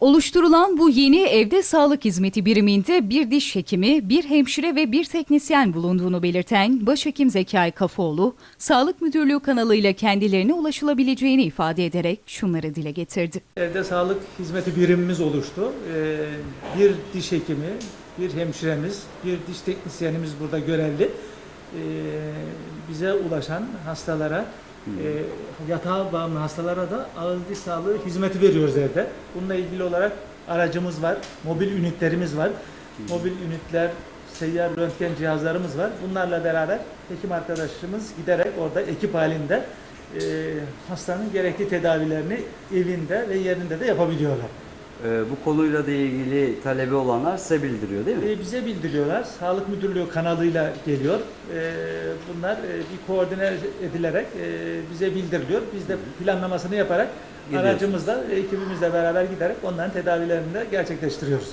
Oluşturulan bu yeni evde sağlık hizmeti biriminde bir diş hekimi, bir hemşire ve bir teknisyen bulunduğunu belirten Başhekim Zekai Kafoğlu, Sağlık Müdürlüğü kanalıyla kendilerine ulaşılabileceğini ifade ederek şunları dile getirdi. Evde sağlık hizmeti birimimiz oluştu. Ee, bir diş hekimi, bir hemşiremiz, bir diş teknisyenimiz burada görevli. Ee, bize ulaşan hastalara, e, yatağa bağımlı hastalara da ağız diş sağlığı hizmeti veriyoruz evde. Bununla ilgili olarak aracımız var, mobil ünitlerimiz var. Mobil ünitler, seyyar röntgen cihazlarımız var. Bunlarla beraber hekim arkadaşımız giderek orada ekip halinde e, hastanın gerekli tedavilerini evinde ve yerinde de yapabiliyorlar. Ee, bu konuyla da ilgili talebi olanlar size bildiriyor değil mi? E, bize bildiriyorlar. Sağlık Müdürlüğü kanalıyla geliyor. E, bunlar e, bir koordine edilerek e, bize bildiriliyor. Biz de planlamasını yaparak aracımızla, ekibimizle beraber giderek onların tedavilerini de gerçekleştiriyoruz.